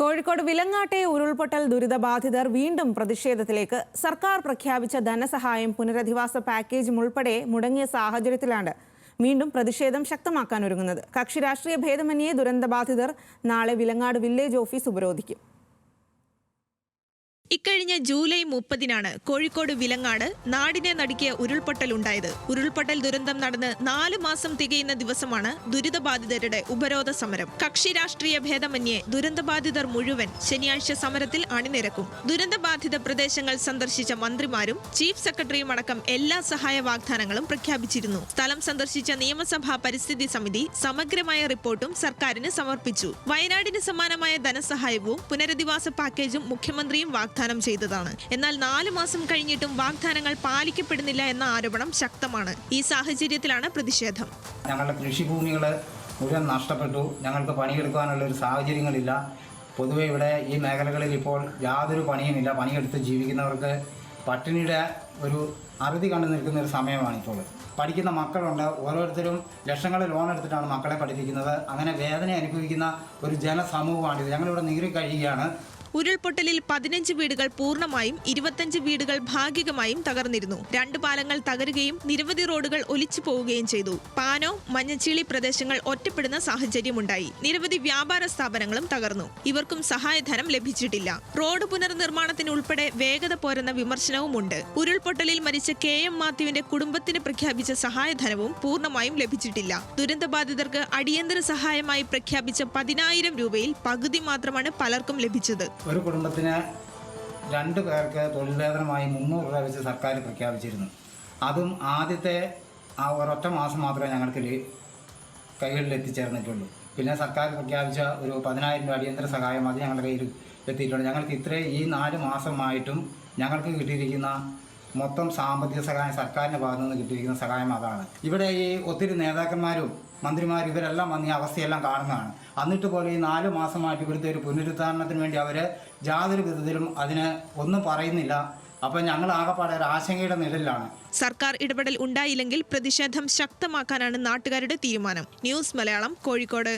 കോഴിക്കോട് വിലങ്ങാട്ടെ ഉരുൾപൊട്ടൽ ദുരിതബാധിതർ വീണ്ടും പ്രതിഷേധത്തിലേക്ക്. സർക്കാർ പ്രഖ്യാപിച്ച ധനസഹായം പുനരധിവാസ പാക്കേജും ഉൾപ്പെടെ മുടങ്ങിയ സാഹചര്യത്തിലാണ് വീണ്ടും പ്രതിഷേധം ശക്തമാക്കാൻ ഒരുങ്ങുന്നത്. കക്ഷി രാഷ്ട്രീയ ഭേദമന്യേ ദുരന്തബാധിതർ നാളെ വിലങ്ങാട് വില്ലേജ് ഓഫീസ് ഉപരോധിക്കും. ഇക്കഴിഞ്ഞ ജൂലൈ മുപ്പതിനാണ് കോഴിക്കോട് വിലങ്ങാട് നാടിനെ നടുക്കിയ ഉരുൾപൊട്ടലുണ്ടായത് ഉരുൾപൊട്ടൽ ദുരന്തം നടന്ന് നാല് മാസം തികയുന്ന ദിവസമാണ് ദുരിതബാധിതരുടെ ഉപരോധ സമരം. കക്ഷി രാഷ്ട്രീയ ഭേദമന്യേ ദുരന്തബാധിതർ മുഴുവൻ ശനിയാഴ്ച സമരത്തിൽ അണിനിരക്കും. ദുരന്തബാധിത പ്രദേശങ്ങൾ സന്ദർശിച്ച മന്ത്രിമാരും ചീഫ് സെക്രട്ടറിയും അടക്കം എല്ലാ സഹായ വാഗ്ദാനങ്ങളും പ്രഖ്യാപിച്ചിരുന്നു. സ്ഥലം സന്ദർശിച്ച നിയമസഭാ പരിസ്ഥിതി സമിതി സമഗ്രമായ റിപ്പോർട്ടും സർക്കാരിന് സമർപ്പിച്ചു. വയനാടിന് സമാനമായ ധനസഹായവും പുനരധിവാസ പാക്കേജും മുഖ്യമന്ത്രിയും വാഗ്ദാനം ചെയ്തതാണ്. എന്നാൽ നാലു മാസം കഴിഞ്ഞിട്ടും വാഗ്ദാനങ്ങൾ പാലിക്കപ്പെടുന്നില്ല എന്ന ആരോപണം ശക്തമാണ്. ഈ സാഹചര്യത്തിലാണ് പ്രതിഷേധം. ഞങ്ങളുടെ കൃഷിഭൂമികൾ മുഴുവൻ നഷ്ടപ്പെട്ടു. ഞങ്ങൾക്ക് പണിയെടുക്കാനുള്ള ഒരു സാഹചര്യങ്ങളില്ല. പൊതുവെ ഇവിടെ ഈ മേഖലകളിൽ ഇപ്പോൾ യാതൊരു പണിയുമില്ല. പണിയെടുത്ത് ജീവിക്കുന്നവർക്ക് പട്ടിണിയുടെ ഒരു അറുതി കണ്ടു നിൽക്കുന്ന ഒരു സമയമാണിപ്പോൾ പഠിക്കുന്ന മക്കളുണ്ട്. ഓരോരുത്തരും ലക്ഷങ്ങൾ ലോൺ എടുത്തിട്ടാണ് മക്കളെ പഠിപ്പിക്കുന്നത്. അങ്ങനെ വേദന അനുഭവിക്കുന്ന ഒരു ജനസമൂഹമാണിത്. ഞങ്ങളിവിടെ നീറി കഴിയുകയാണ് ഉരുൾപൊട്ടലിൽ പതിനഞ്ച് വീടുകൾ പൂർണമായും ഇരുപത്തഞ്ച് വീടുകൾ ഭാഗികമായും തകർന്നിരുന്നു. രണ്ട് പാലങ്ങൾ തകരുകയും നിരവധി റോഡുകൾ ഒലിച്ചു പോവുകയും ചെയ്തു. പാനോ മഞ്ഞച്ചീളി പ്രദേശങ്ങൾ ഒറ്റപ്പെടുന്ന സാഹചര്യമുണ്ടായി. നിരവധി വ്യാപാര സ്ഥാപനങ്ങളും തകർന്നു. ഇവർക്കും സഹായധനം ലഭിച്ചിട്ടില്ല. റോഡ് പുനർനിർമ്മാണത്തിന് ഉൾപ്പെടെ വേഗത പോരെന്ന വിമർശനവുമുണ്ട്. ഉരുൾപൊട്ടലിൽ മരിച്ച കെ എം മാത്യുവിന്റെ കുടുംബത്തിന് പ്രഖ്യാപിച്ച സഹായധനവും പൂർണമായും ലഭിച്ചിട്ടില്ല. ദുരന്തബാധിതർക്ക് അടിയന്തര സഹായമായി പ്രഖ്യാപിച്ച പതിനായിരം രൂപയിൽ പകുതി മാത്രമാണ് പലർക്കും ലഭിച്ചത്. ഒരു കുടുംബത്തിന് രണ്ട് പേർക്ക് തൊഴിൽ വേതനമായി മുന്നൂറ് രൂപ വെച്ച് സർക്കാർ പ്രഖ്യാപിച്ചിരുന്നു. അതും ആദ്യത്തെ ആ ഒരൊറ്റ മാസം മാത്രമേ ഞങ്ങൾക്ക് കൈകളിൽ എത്തിച്ചേർന്നിട്ടുള്ളൂ. പിന്നെ സർക്കാർ പ്രഖ്യാപിച്ച ഒരു പതിനായിരം രൂപ അടിയന്തര സഹായം അത് ഞങ്ങളുടെ കയ്യിൽ എത്തിയിട്ടുണ്ട്. ഞങ്ങൾക്ക് ഇത്രയും ഈ നാല് മാസമായിട്ടും ഞങ്ങൾക്ക് കിട്ടിയിരിക്കുന്ന മൊത്തം സാമ്പത്തിക സഹായം സർക്കാരിന്റെ ഭാഗത്തു നിന്ന് കിട്ടിയിരിക്കുന്ന സഹായം അതാണ്. ഇവിടെ ഈ ഒത്തിരി നേതാക്കന്മാരും മന്ത്രിമാരും ഇവരെല്ലാം വന്ന് ഈ അവസ്ഥയെല്ലാം കാണുന്നതാണ്. എന്നിട്ട് പോലെ ഈ നാല് മാസമായിട്ട് ഇവിടുത്തെ ഒരു പുനരുദ്ധാരണത്തിന് വേണ്ടി അവർ യാതൊരു വിധത്തിലും അതിന് ഒന്നും പറയുന്നില്ല. അപ്പോൾ ഞങ്ങൾ ആകെപ്പാടെ ഒരു ആശങ്കയുടെ നിഴലിലാണ്. സർക്കാർ ഇടപെടൽ ഉണ്ടായില്ലെങ്കിൽ പ്രതിഷേധം ശക്തമാക്കാനാണ് നാട്ടുകാരുടെ തീരുമാനം. ന്യൂസ് മലയാളം കോഴിക്കോട്.